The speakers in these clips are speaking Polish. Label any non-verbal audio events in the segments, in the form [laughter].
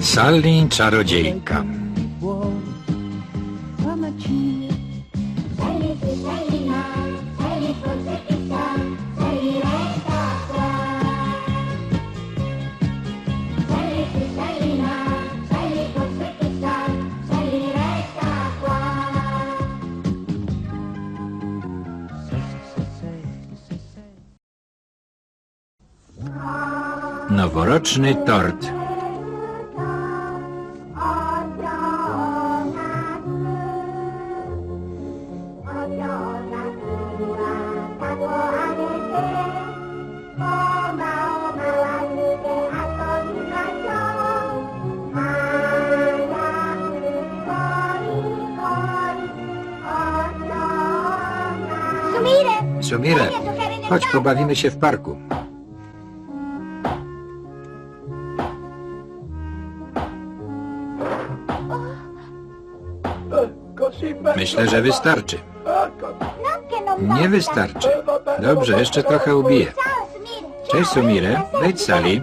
Sally czarodziejka. Noworoczny tort. Sumire! Sumire, chodź pobawimy się w parku. Myślę, że wystarczy. Nie wystarczy. Dobrze, jeszcze trochę ubiję. Cześć Sumire, wejdź Sali.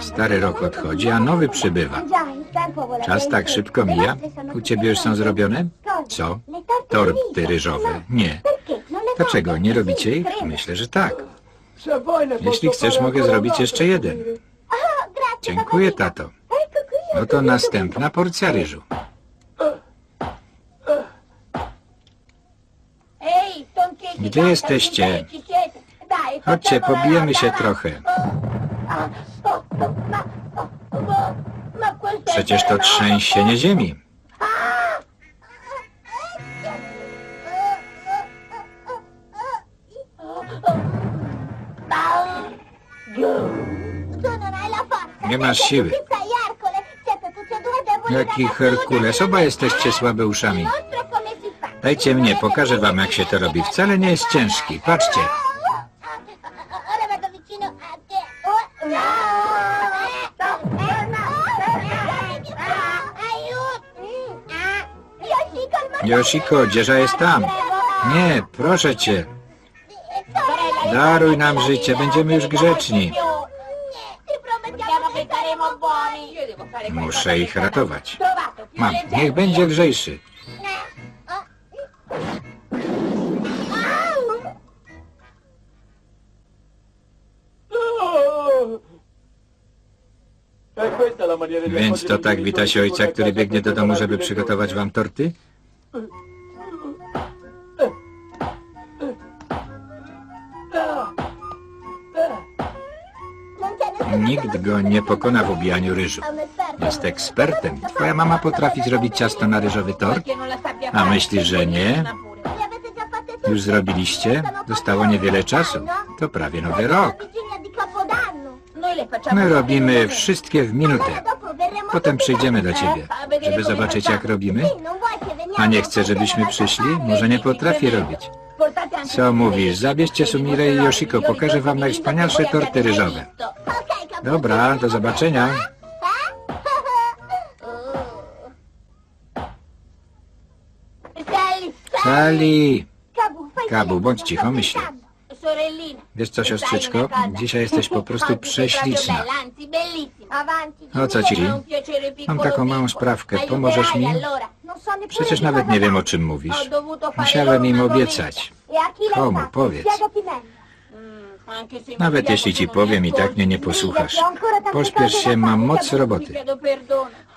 Stary rok odchodzi, a nowy przybywa. Czas tak szybko mija. U ciebie już są zrobione? Co? Torty ryżowe. Nie. Dlaczego? Nie robicie ich? Myślę, że tak. Jeśli chcesz, mogę zrobić jeszcze jeden. Dziękuję, tato. No to następna porcja ryżu. Gdzie jesteście? Chodźcie, pobijemy się trochę. Przecież to trzęsienie ziemi. Due deboli Jaki. Herkules, oba jesteście słabe uszami. Mostro come si fa. Dajcie mnie, pokażę wam jak się to robi. Wcale nie jest ciężki. Patrzcie. Ora vado vicino a te. Aiuto. Yoshiko, il Yoshiko, dzierża jest tam. Nie, proszę cię. Daruj nam życie, będziemy już grzeczni. Muszę ich ratować. Mam, niech będzie lżejszy. Więc to tak wita się ojca, który biegnie do domu, żeby przygotować wam torty? Nikt go nie pokona w ubijaniu ryżu. Jest ekspertem. Twoja mama potrafi zrobić ciasto na ryżowy tort? A myślisz, że nie? Już zrobiliście? Zostało niewiele czasu. To prawie nowy rok. My robimy wszystkie w minutę. Potem przyjdziemy do ciebie, żeby zobaczyć jak robimy. A nie chce, żebyśmy przyszli? Może nie potrafi robić. Co mówisz? Zabierzcie Sumire i Yoshiko, pokażę wam najwspanialsze torty ryżowe. Dobra, do zobaczenia. Sali! Kabu, bądź cicho, myślę. Wiesz co, siostrzyczko? Dzisiaj jesteś po prostu prześliczna. O co ci? Mam taką małą sprawkę. Pomożesz mi? Przecież nawet nie wiem, o czym mówisz. Musiałem im obiecać. Komu? Powiedz. Nawet jeśli ci powiem, i tak mnie nie posłuchasz. Pośpiesz się, mam moc roboty.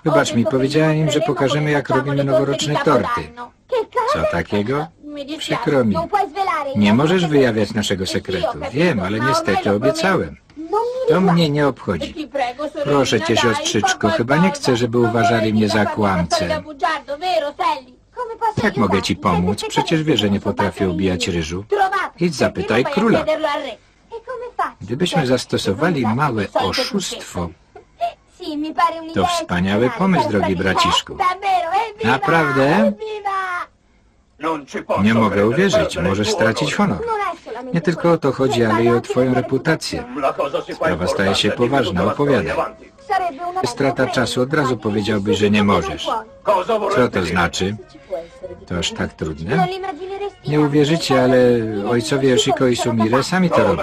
Wybacz mi, powiedziałem im, że pokażemy, jak robimy noworoczne torty. Co takiego? Przykro mi. Nie możesz wyjawiać naszego sekretu. Wiem, ale niestety obiecałem. To mnie nie obchodzi. Proszę cię, siostrzyczko, chyba nie chcę, żeby uważali mnie za kłamcę. Jak mogę ci pomóc? Przecież wiesz, że nie potrafię ubijać ryżu. Idź zapytaj króla. Gdybyśmy zastosowali małe oszustwo, To wspaniały pomysł, drogi braciszku. Naprawdę? nie mogę uwierzyć, możesz stracić honor. Nie tylko o to chodzi, ale i o twoją reputację. Sprawa staje się poważna, opowiadaj. Strata czasu, od razu powiedziałbyś, że nie możesz. Co to znaczy? To aż tak trudne? Nie uwierzycie, ale ojcowie Yoshiko i Sumire sami to robią.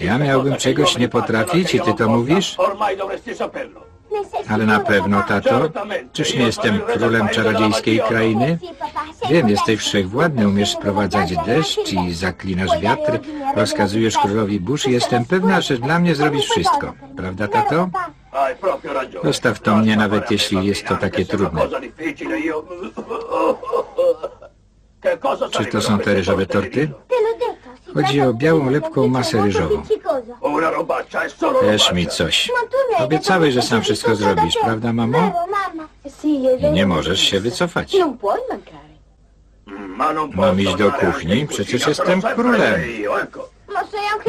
Ja miałbym czegoś nie potrafić i ty to mówisz? Ale na pewno, tato. Czyż nie jestem królem czarodziejskiej krainy? Wiem, jesteś wszechwładny, umiesz sprowadzać deszcz i zaklinasz wiatr, rozkazujesz królowi burz i jestem pewna, że dla mnie zrobisz wszystko. Prawda, tato? Zostaw to mnie, nawet jeśli jest to takie trudne. Czy to są te ryżowe torty? Chodzi o białą, lepką masę ryżową. Też mi coś. Obiecałeś, że sam wszystko zrobisz, prawda, mamo? I nie możesz się wycofać. Mam iść do kuchni? Przecież jestem królem.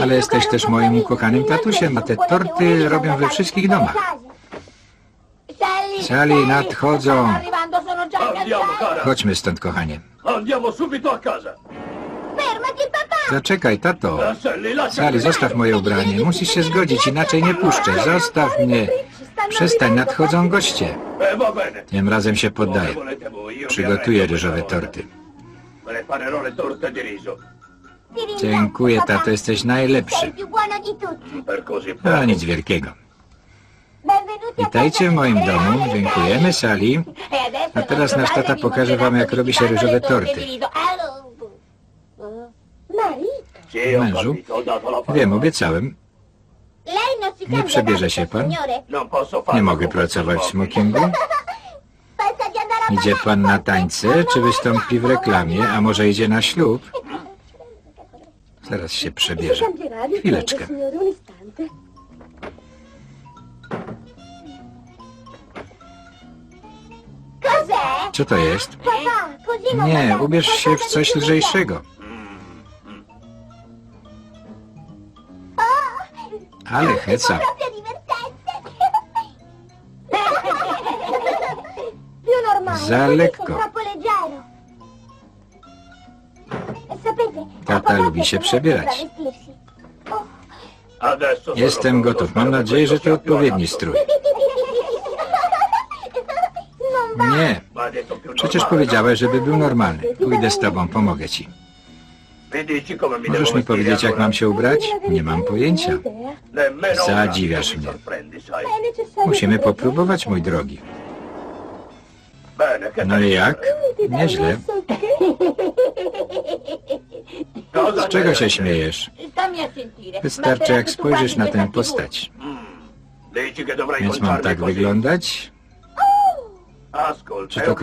Ale jesteś też moim ukochanym tatusiem, a te torty robią we wszystkich domach. Sali nadchodzą. Chodźmy stąd, kochanie. Zaczekaj, tato. Sally, Sali, zostaw moje ubranie. Musisz się zgodzić, inaczej nie puszczę. Zostaw mnie. Przestań, nadchodzą goście. Bene. Tym razem się poddaję. Przygotuję ryżowe torty. Dziękuję, tato, jesteś najlepszy. A nic wielkiego. Witajcie w moim domu. Dziękujemy, Sali. A teraz nasz tata pokaże wam, jak robi się ryżowe torty. Mężu? Wiem, obiecałem. Nie przebierze się pan? Farlo Nie mogę pracować w smokingu. Idzie pan na tańce, czy wystąpi w reklamie, a może idzie na ślub? Zaraz się przebierze. Chwileczkę. Co to jest? Nie, ubierz się w coś lżejszego. Ale heca. [laughs] Za lekko. Lubi się przebierać. Jestem gotów. Mam nadzieję, że to odpowiedni strój. Nie, przecież powiedziałeś, żeby był normalny. Pójdę z tobą, pomogę ci. Możesz mi powiedzieć, jak mam się ubrać? Nie mam pojęcia. Zadziwiasz mnie. Musimy popróbować, mój drogi. No i jak? Nieźle. Z czego się śmiejesz? Wystarczy jak spojrzysz na tę postać. Więc mam tak wyglądać? Czy to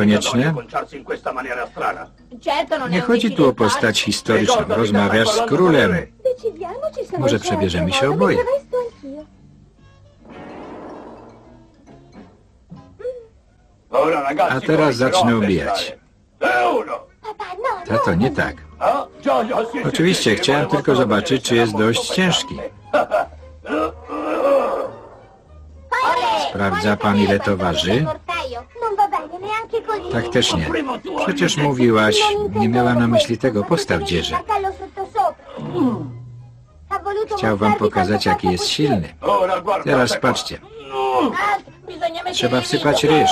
strana. Nie chodzi tu o postać historyczną. Rozmawiasz z królem. Może przebierzemy się oboje. A teraz zacznę ubijać. Tato, nie tak. Oczywiście, chciałem tylko zobaczyć, czy jest dość ciężki. Sprawdza pan, ile to waży? Tak też nie. Przecież mówiłaś, nie miałam na myśli tego, postaw dzieże. Chciał wam pokazać, jaki jest silny. Teraz patrzcie. Trzeba wsypać ryż.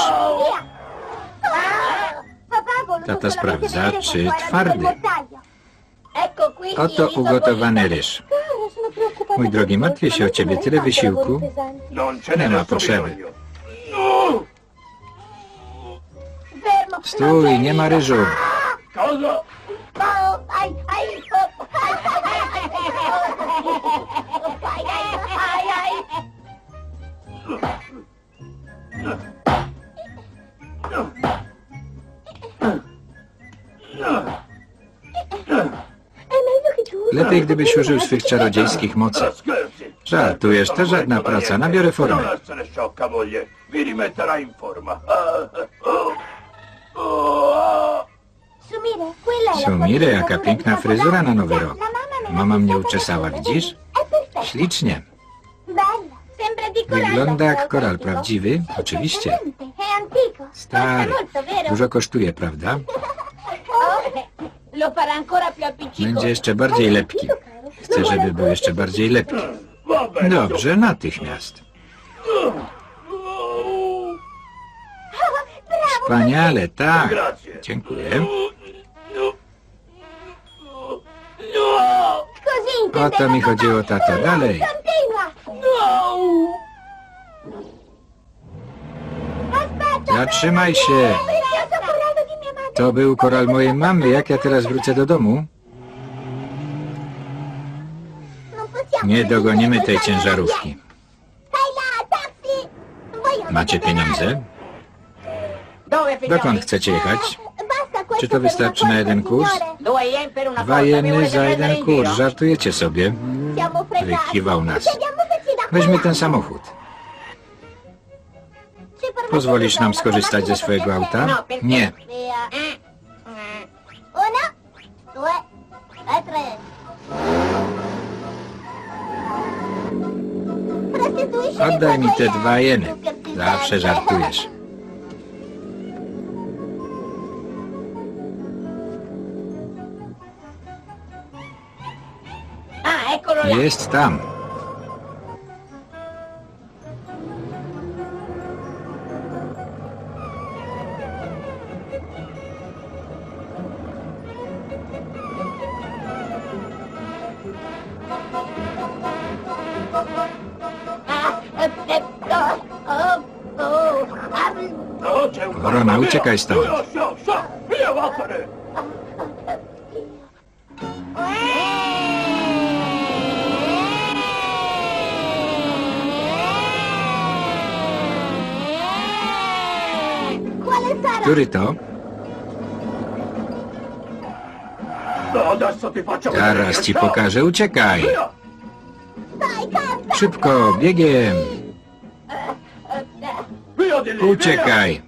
Tata sprawdza, czy twardy. Oto ugotowany ryż. Mój drogi, martwię się o ciebie, tyle wysiłku. Nie ma potrzeby. Stój, nie ma ryżu. Cosa? Lepiej, gdybyś użył swych czarodziejskich mocy. Żartujesz, to żadna praca, nabiorę formę. Sumire, jaka piękna fryzura na nowy rok. Mama mnie uczesała, widzisz? Ślicznie. Wygląda jak koral prawdziwy, oczywiście. Stary, dużo kosztuje, prawda? Będzie jeszcze bardziej lepki. Chcę, żeby był jeszcze bardziej lepki. Dobrze, natychmiast. Wspaniale, tak. Dziękuję. O to mi chodziło, tato. Dalej. Zatrzymaj się. To był koral mojej mamy. Jak ja teraz wrócę do domu? Nie dogonimy tej ciężarówki. Macie pieniądze? Dokąd chcecie jechać? Czy to wystarczy na jeden kurs? Dwa jeny za jeden kurs. Żartujecie sobie. Wykiwał nas. Weźmy ten samochód. Pozwolisz nam skorzystać ze swojego auta? Nie. Oddaj mi te dwa jeny. Zawsze żartujesz. Jest tam. No, via. uciekaj stąd. Który to? No. Zaraz ci Ciao. pokażę. Uciekaj. Szybko, biegiem. Uciekaj.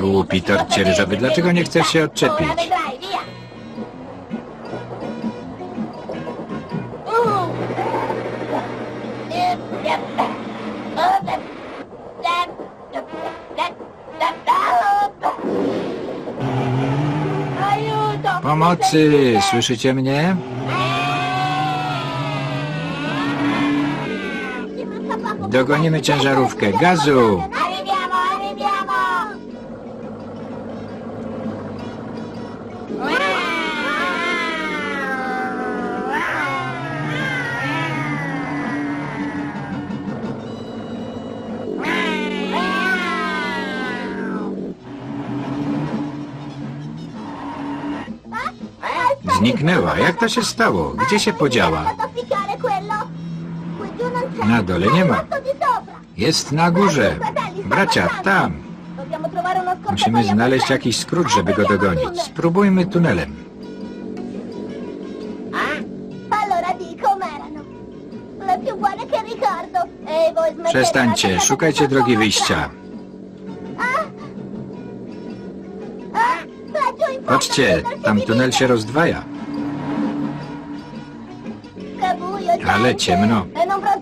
Głupi torcie ryżowy, dlaczego nie chcesz się odczepić? Pomocy, słyszycie mnie? Dogonimy ciężarówkę. Gazu! Zniknęła. Jak to się stało? Gdzie się podziała? Na dole nie ma. Jest na górze. Bracia, tam. Musimy znaleźć jakiś skrót, żeby go dogonić. Spróbujmy tunelem. Przestańcie, szukajcie drogi wyjścia. Patrzcie, tam tunel się rozdwaja. Ale ciemno.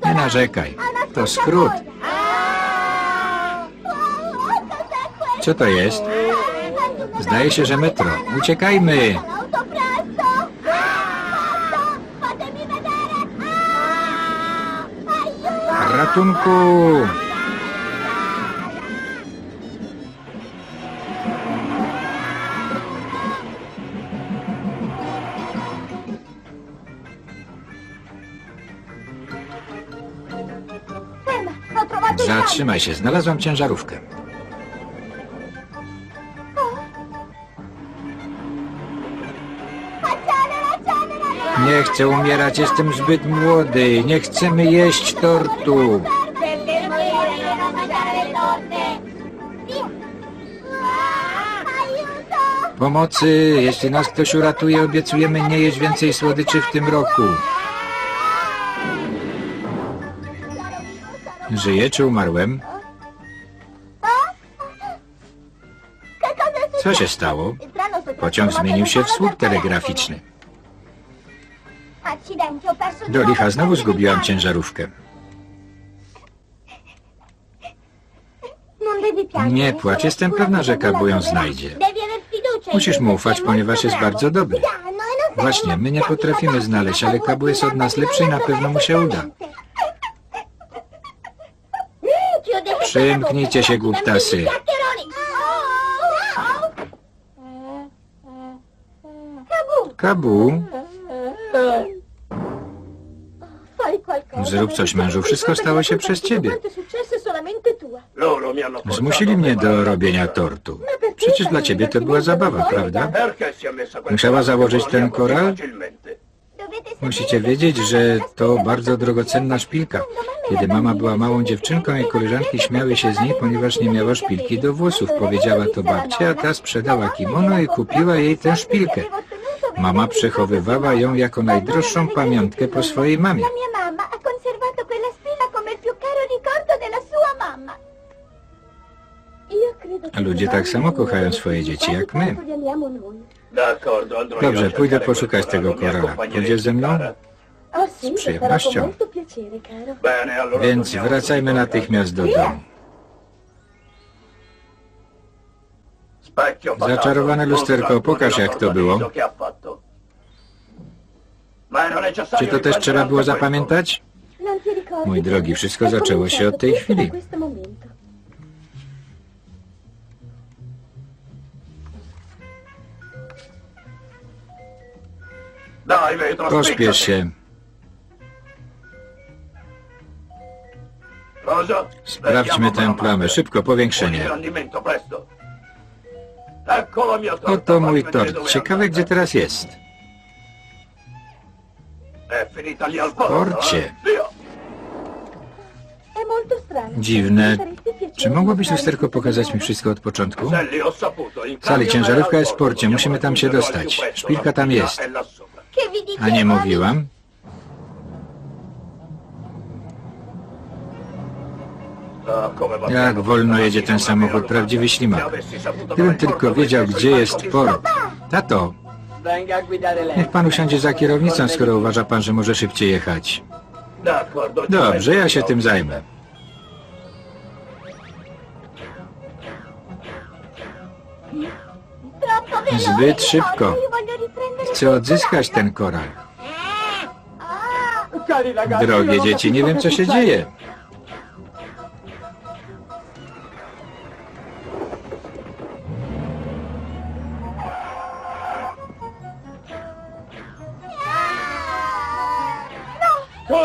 Nie narzekaj. To skrót. Co to jest? Zdaje się, że metro. Uciekajmy! Ratunku! Zatrzymaj się, znalazłam ciężarówkę. Nie chcę umierać, jestem zbyt młody. Nie chcemy jeść tortu. Pomocy, jeśli nas ktoś uratuje, obiecujemy nie jeść więcej słodyczy w tym roku. Żyję czy umarłem? Co się stało? Pociąg zmienił się w słup telegraficzny. Do licha znowu zgubiłam ciężarówkę. Nie płacz, jestem pewna, że Kabu ją znajdzie. Musisz mu ufać, ponieważ jest bardzo dobry. Właśnie, my nie potrafimy znaleźć, ale Kabu jest od nas lepszy i na pewno mu się uda. Przymknijcie się, głuptasy. Kabu, zrób coś mężu, wszystko stało się przez ciebie. Zmusili mnie do robienia tortu. Przecież dla ciebie to była zabawa, prawda? Musiała założyć ten koral? Musicie wiedzieć, że to bardzo drogocenna szpilka. Kiedy mama była małą dziewczynką, jej koleżanki śmiały się z niej, ponieważ nie miała szpilki do włosów. Powiedziała to babcia, a ta sprzedała kimono i kupiła jej tę szpilkę. Mama przechowywała ją jako najdroższą pamiątkę po swojej mamie. Ludzie tak samo kochają swoje dzieci jak my. Dobrze, pójdę poszukać tego mi korala. Pójdziesz ze mną? Z przyjemnością. Więc wracajmy natychmiast do domu. Zaczarowane lusterko, pokaż, jak to było. Czy to też trzeba było zapamiętać? Mój drogi, wszystko zaczęło się od tej chwili. Pośpiesz się. Sprawdźmy tę plamę. Szybko, powiększenie. Torta. Oto mój vedere tort. Ciekawe, gdzie teraz jest. Posto. Porcie. Dziwne. Czy mogłabyś lusterko pokazać mi wszystko od początku? Sali, ciężarówka jest w porcie. Musimy tam się dostać. Szpilka tam jest. A nie mówiłam? Jak wolno jedzie ten samochód, prawdziwy ślimak. Gdybym tylko wiedział, gdzie jest port. Tato, niech pan usiądzie za kierownicą, skoro uważa pan, że może szybciej jechać. Dobrze, ja się tym zajmę. Zbyt szybko. Chcę odzyskać ten koral. Drogie dzieci, nie wiem co się dzieje.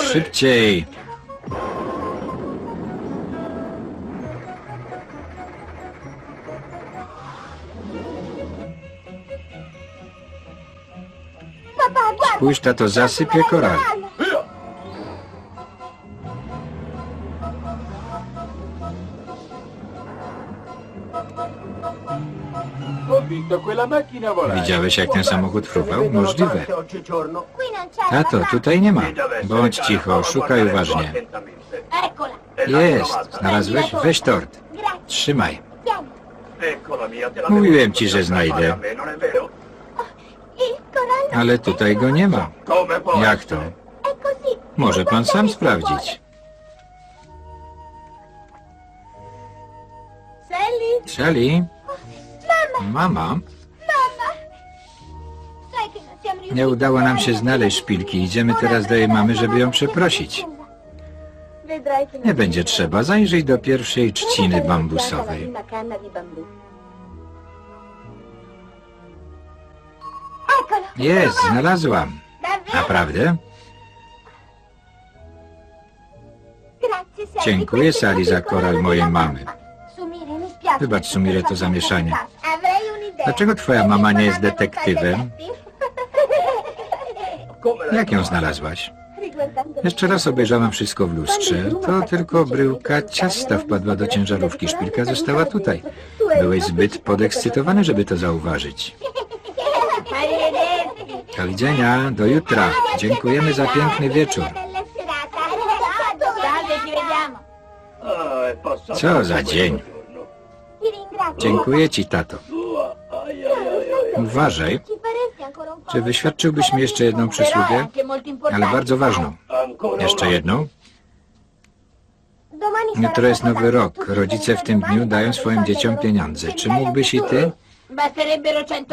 Szybciej. Spójrz, tato, zasypie koral. Widziałeś, jak ten samochód fruwał? Możliwe. Tato, tutaj nie ma. Bądź cicho, szukaj uważnie. Jest, znalazłeś? Weź tort. Trzymaj. Mówiłem ci, że znajdę. Ale tutaj go nie ma. Jak to? Może pan sam sprawdzić. Sally? Mama? Nie udało nam się znaleźć szpilki. Idziemy teraz do jej mamy, żeby ją przeprosić. Nie będzie trzeba. Zajrzyj do pierwszej trzciny bambusowej. Jest, znalazłam. Naprawdę? Dziękuję, Sali, za koral mojej mamy. Wybacz, Sumire, to zamieszanie. Dlaczego twoja mama nie jest detektywem? Jak ją znalazłaś? Jeszcze raz obejrzałam wszystko w lustrze. To tylko bryłka ciasta wpadła do ciężarówki. Szpilka została tutaj. Byłeś zbyt podekscytowany, żeby to zauważyć. Do widzenia, do jutra. Dziękujemy za piękny wieczór. Co za dzień. Dziękuję ci, tato. Uważaj, czy wyświadczyłbyś mi jeszcze jedną przysługę, ale bardzo ważną. Jeszcze jedną? Jutro jest nowy rok. Rodzice w tym dniu dają swoim dzieciom pieniądze. Czy mógłbyś i ty?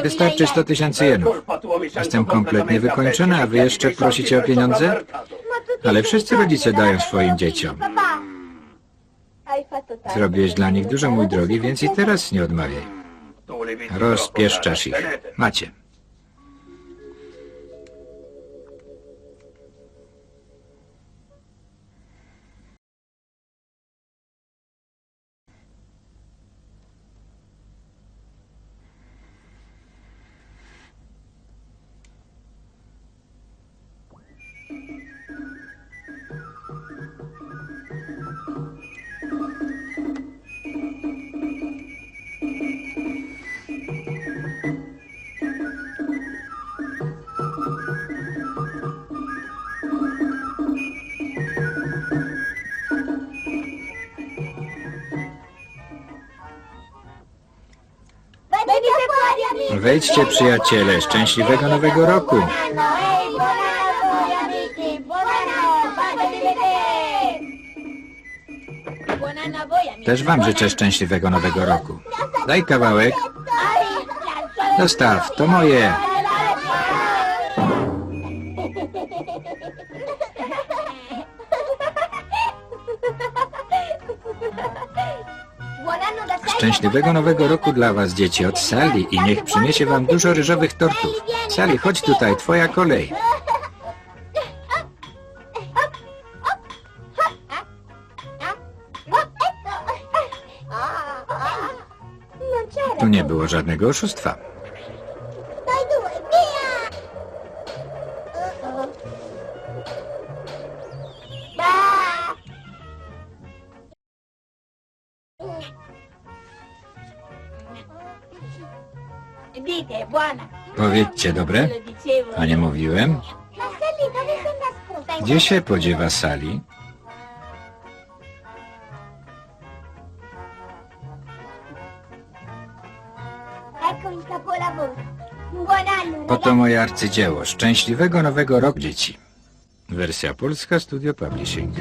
Wystarczy 100 tysięcy jenów. Jestem kompletnie wykończony, a wy jeszcze prosicie o pieniądze? Ale wszyscy rodzice dają swoim dzieciom. Zrobiłeś dla nich dużo, mój drogi, więc i teraz nie odmawiaj. Rozpieszczasz ich. Macie. Wejdźcie, przyjaciele. Szczęśliwego nowego roku. Też wam życzę szczęśliwego nowego roku. Daj kawałek. Dostaw, to moje. Szczęśliwego nowego roku dla was, dzieci, od Sali i niech przyniesie wam dużo ryżowych tortów. Sali, chodź tutaj, twoja kolej. Tu nie było żadnego oszustwa. Powiedzcie, dobre? A nie mówiłem? Gdzie się podziewa Sali? Oto moje arcydzieło. Szczęśliwego nowego roku, dzieci. Wersja polska, Studio Publishing.